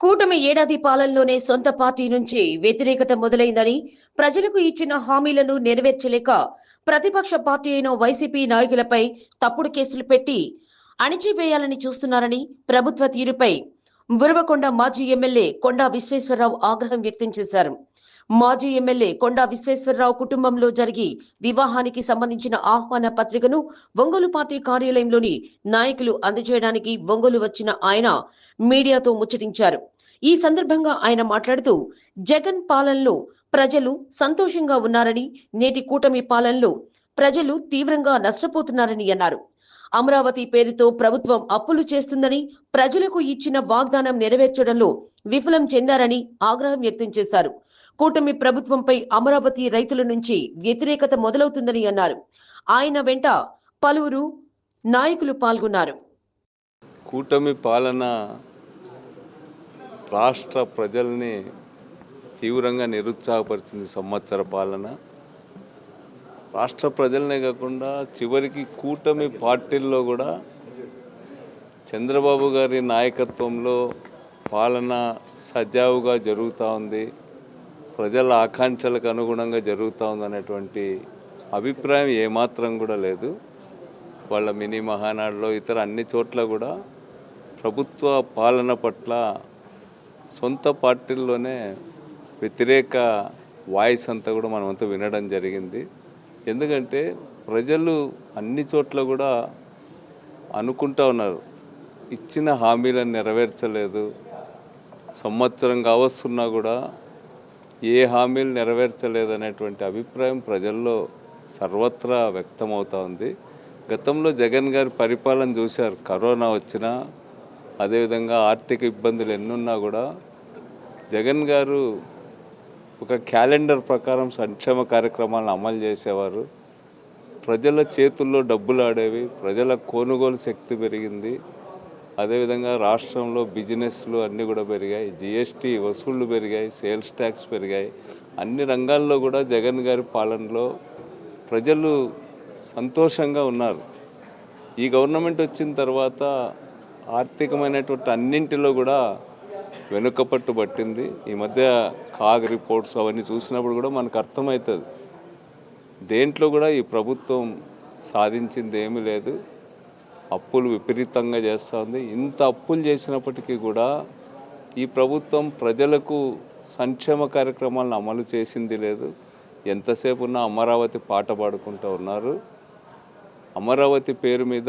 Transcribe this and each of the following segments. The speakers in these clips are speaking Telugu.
కూటమి ఏడాది పాలనలోనే సొంత పార్టీ నుంచి వ్యతిరేకత మొదలైందని ప్రజలకు ఇచ్చిన హామీలను నెరవేర్చలేక ప్రతిపక్ష పార్టీ అయిన వైసీపీ నాయకులపై తప్పుడు కేసులు పెట్టి అణిచివేయాలని చూస్తున్నారని ప్రభుత్వ తీరుపై ఉరవకొండ మాజీ ఎమ్మెల్యే కొండా విశ్వేశ్వరరావు ఆగ్రహం వ్యక్తం చేశారు. మాజీ ఎమ్మెల్యే కొండా విశ్వేశ్వరరావు కుటుంబంలో జరిగి వివాహానికి సంబంధించిన ఆహ్వాన పత్రికను ఒంగోలు పార్టీ కార్యాలయంలోని నాయకులు అందజేయడానికి ఒంగోలు వచ్చిన ఆయన మీడియాతో ముచ్చటించారు. ఈ సందర్భంగా ఆయన మాట్లాడుతూ జగన్ పాలనలో ప్రజలు సంతోషంగా ఉన్నారని నేటి కూటమి పాలనలో ప్రజలు తీవ్రంగా నష్టపోతున్నారని అన్నారు. అమరావతి పేరుతో ప్రభుత్వం అప్పులు చేస్తుందని ప్రజలకు ఇచ్చిన వాగ్దానం నెరవేర్చడంలో విఫలం చెందారని ఆగ్రహం వ్యక్తం చేశారు. కూటమి ప్రభుత్వంపై అమరావతి రైతుల నుంచి వ్యతిరేకత మొదలవుతుందని అన్నారు. ఆయన వెంట పలువురు నాయకులు పాల్గొన్నారు. కూటమి పాలన రాష్ట్ర ప్రజల్ని తీవ్రంగా నిరుత్సాహపరిచింది సంవత్సర పాలన. రాష్ట్ర ప్రజలనే కాకుండా చివరికి కూటమి పార్టీల్లో కూడా చంద్రబాబు గారి నాయకత్వంలో పాలన సజావుగా జరుగుతూ ఉంది. ప్రజల ఆకాంక్షలకు అనుగుణంగా జరుగుతూ ఉందనేటువంటి అభిప్రాయం ఏమాత్రం కూడా లేదు. వాళ్ళ మినీ మహానాడులో ఇతర అన్ని చోట్ల కూడా ప్రభుత్వ పాలన పట్ల సొంత పార్టీల్లోనే వ్యతిరేక వాయిస్ అంతా కూడా మనమంతా వినడం జరిగింది. ఎందుకంటే ప్రజలు అన్ని చోట్ల కూడా అనుకుంటా ఉన్నారు. ఇచ్చిన హామీలను నెరవేర్చలేదు. సంవత్సరం కావస్తున్నా కూడా ఏ హామీలు నెరవేర్చలేదు అనేటువంటి అభిప్రాయం ప్రజల్లో సర్వత్రా వ్యక్తమవుతా ఉంది. గతంలో జగన్ గారి పరిపాలన చూశారు. కరోనా వచ్చినా అదేవిధంగా ఆర్థిక ఇబ్బందులు ఎన్నున్నా కూడా జగన్ గారు ఒక క్యాలెండర్ ప్రకారం సంక్షేమ కార్యక్రమాలను అమలు చేసేవారు. ప్రజల చేతుల్లో డబ్బులు ఆడేవి ప్రజల కొనుగోలు శక్తి పెరిగింది. అదేవిధంగా రాష్ట్రంలో బిజినెస్లు అన్నీ కూడా పెరిగాయి. జిఎస్టీ వసూళ్ళు పెరిగాయి సేల్స్ ట్యాక్స్ పెరిగాయి. అన్ని రంగాల్లో కూడా జగన్ గారి పాలనలో ప్రజలు సంతోషంగా ఉన్నారు. ఈ గవర్నమెంట్ వచ్చిన తర్వాత ఆర్థికమైనటువంటి అన్నింటిలో కూడా వెనుకపట్టు పట్టింది. ఈ మధ్య కాగ్ రిపోర్ట్స్ అవన్నీ చూసినప్పుడు కూడా మనకు అర్థమవుతుంది. దేంట్లో కూడా ఈ ప్రభుత్వం సాధించింది ఏమీ లేదు. అప్పులు విపరీతంగా చేస్తూ ఉంది. ఇంత అప్పులు చేసినప్పటికీ కూడా ఈ ప్రభుత్వం ప్రజలకు సంక్షేమ కార్యక్రమాలను అమలు చేసింది లేదు. ఎంతసేపు ఉన్నా అమరావతి పాట పాడుకుంటూ ఉన్నారు. అమరావతి పేరు మీద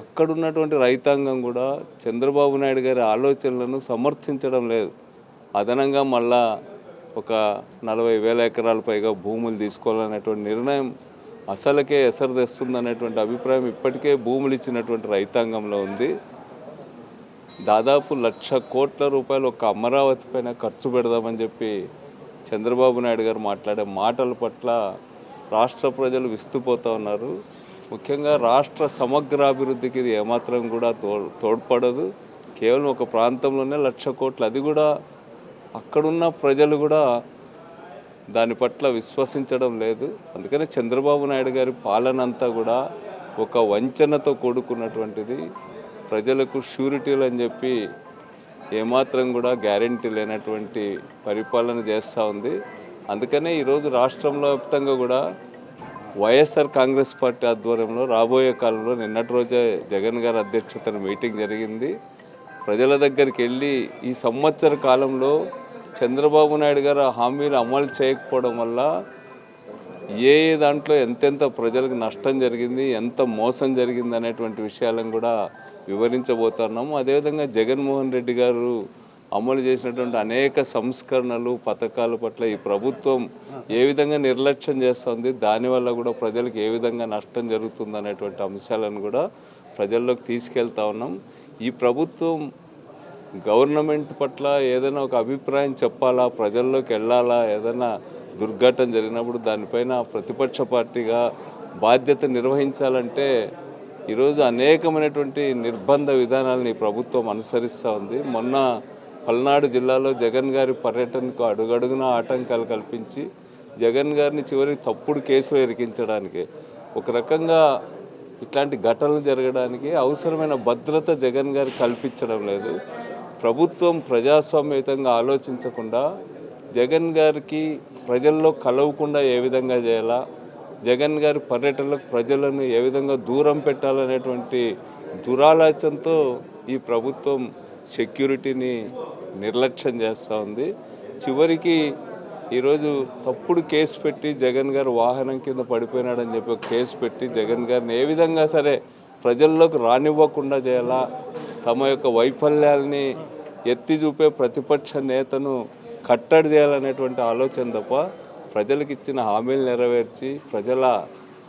అక్కడున్నటువంటి రైతాంగం కూడా చంద్రబాబు నాయుడు గారి ఆలోచనలను సమర్థించడం లేదు. అదనంగా మళ్ళా ఒక నలభై వేల ఎకరాల పైగా భూములు తీసుకోవాలనేటువంటి నిర్ణయం అసలుకే ఎసరు తెస్తుందనేటువంటి అభిప్రాయం ఇప్పటికే భూములు ఇచ్చినటువంటి రైతాంగంలో ఉంది. దాదాపు లక్ష కోట్ల రూపాయలు ఒక అమరావతి పైన ఖర్చు పెడదామని చెప్పి చంద్రబాబు నాయుడు గారు మాట్లాడే మాటల పట్ల రాష్ట్ర ప్రజలు విస్తుపోతూ ఉన్నారు. ముఖ్యంగా రాష్ట్ర సమగ్రాభివృద్ధికి ఇది ఏమాత్రం కూడా తో తోడ్పడదు. కేవలం ఒక ప్రాంతంలోనే లక్ష కోట్లు అది కూడా అక్కడున్న ప్రజలు కూడా దాని పట్ల విశ్వసించడం లేదు. అందుకనే చంద్రబాబు నాయుడు గారి పాలన అంతా కూడా ఒక వంచనతో కూడుకున్నటువంటిది. ప్రజలకు షూరిటీలు అని చెప్పి ఏమాత్రం కూడా గ్యారంటీ లేనటువంటి పరిపాలన చేస్తూ ఉంది. అందుకనే ఈరోజు రాష్ట్రంలో వ్యాప్తంగా కూడా వైఎస్ఆర్ కాంగ్రెస్ పార్టీ ఆధ్వర్యంలో రాబోయే కాలంలో నిన్నటి రోజే జగన్ గారి అధ్యక్షతన మీటింగ్ జరిగింది. ప్రజల దగ్గరికి వెళ్ళి ఈ సంవత్సర కాలంలో చంద్రబాబు నాయుడు గారు ఆ హామీలు అమలు చేయకపోవడం వల్ల ఏ ఏ దాంట్లో ఎంతెంత ప్రజలకు నష్టం జరిగింది ఎంత మోసం జరిగింది అనేటువంటి విషయాలను కూడా వివరించబోతున్నాము అదేవిధంగా జగన్మోహన్ రెడ్డి గారు అమలు చేసినటువంటి అనేక సంస్కరణలు పథకాల పట్ల ఈ ప్రభుత్వం ఏ విధంగా నిర్లక్ష్యం చేస్తుంది దానివల్ల కూడా ప్రజలకు ఏ విధంగా నష్టం జరుగుతుంది అనేటువంటి అంశాలను కూడా ప్రజల్లోకి తీసుకెళ్తా ఉన్నాం. ఈ ప్రభుత్వం గవర్నమెంట్ పట్ల ఏదైనా ఒక అభిప్రాయం చెప్పాలా ప్రజల్లోకి వెళ్ళాలా ఏదైనా దుర్ఘటన జరిగినప్పుడు దానిపైన ప్రతిపక్ష పార్టీగా బాధ్యత నిర్వహించాలంటే ఈరోజు అనేకమైనటువంటి నిర్బంధ విధానాలను ఈ ప్రభుత్వం అనుసరిస్తూ ఉంది. మొన్న పల్నాడు జిల్లాలో జగన్ గారి పర్యటనకు అడుగడుగున ఆటంకాలు కల్పించి జగన్ గారిని చివరికి తప్పుడు కేసులు ఇరికించడానికి ఒక రకంగా ఇట్లాంటి ఘటనలు జరగడానికి అవసరమైన భద్రత జగన్ గారు కల్పించడం లేదు. ప్రభుత్వం ప్రజాస్వామ్యయుతంగా ఆలోచించకుండా జగన్ గారికి ప్రజల్లో కలవకుండా ఏ విధంగా చేయాలా? జగన్ గారి పర్యటనలకు ప్రజలను ఏ విధంగా దూరం పెట్టాలనేటువంటి దురాలోచనతో ఈ ప్రభుత్వం సెక్యూరిటీని నిర్లక్ష్యం చేస్తూ ఉంది. చివరికి ఈరోజు తప్పుడు కేసు పెట్టి జగన్ గారు వాహనం కింద పడిపోయినాడని చెప్పి ఒక కేసు పెట్టి జగన్ గారిని ఏ విధంగా సరే ప్రజల్లోకి రానివ్వకుండా చేయాలా తమ యొక్క వైఫల్యాల్ని ఎత్తి చూపే ప్రతిపక్ష నేతను కట్టడి చేయాలనేటువంటి ఆలోచన తప్ప ప్రజలకు ఇచ్చిన హామీలు నెరవేర్చి ప్రజల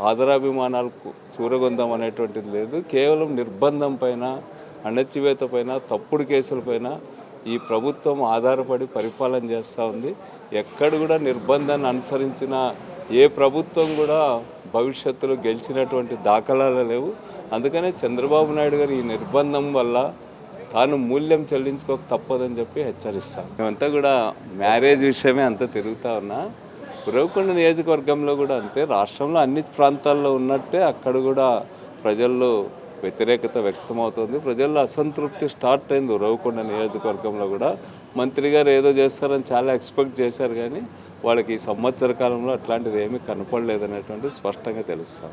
ఆదరాభిమానాలకు చూరగొందాం అనేటువంటిది లేదు. కేవలం నిర్బంధం పైన అణచివేత పైన తప్పుడు కేసుల పైన ఈ ప్రభుత్వం ఆధారపడి పరిపాలన చేస్తూ ఉంది. ఎక్కడ కూడా నిర్బంధాన్ని అనుసరించిన ఏ ప్రభుత్వం కూడా భవిష్యత్తులో గెలిచినటువంటి దాఖలాలు లేవు. అందుకనే చంద్రబాబు నాయుడు గారు ఈ నిర్బంధం వల్ల తాను మూల్యం చెల్లించుకోక తప్పదని చెప్పి హెచ్చరిస్తాను మేమంతా కూడా మ్యారేజ్ విషయమే అంతా తిరుగుతా ఉన్నా. ఉరవకొండ నియోజకవర్గంలో కూడా అంతే. రాష్ట్రంలో అన్ని ప్రాంతాల్లో ఉన్నట్టే అక్కడ కూడా ప్రజల్లో వ్యతిరేకత వ్యక్తమవుతుంది. ప్రజల్లో అసంతృప్తి స్టార్ట్ అయింది ఉరవకొండ నియోజకవర్గంలో కూడా. మంత్రి గారు ఏదో చేస్తారని చాలా ఎక్స్పెక్ట్ చేశారు కానీ వాళ్ళకి ఈ సంవత్సర కాలంలో అట్లాంటిది ఏమీ కనపడలేదు అనేటువంటి స్పష్టంగా తెలుస్తాం.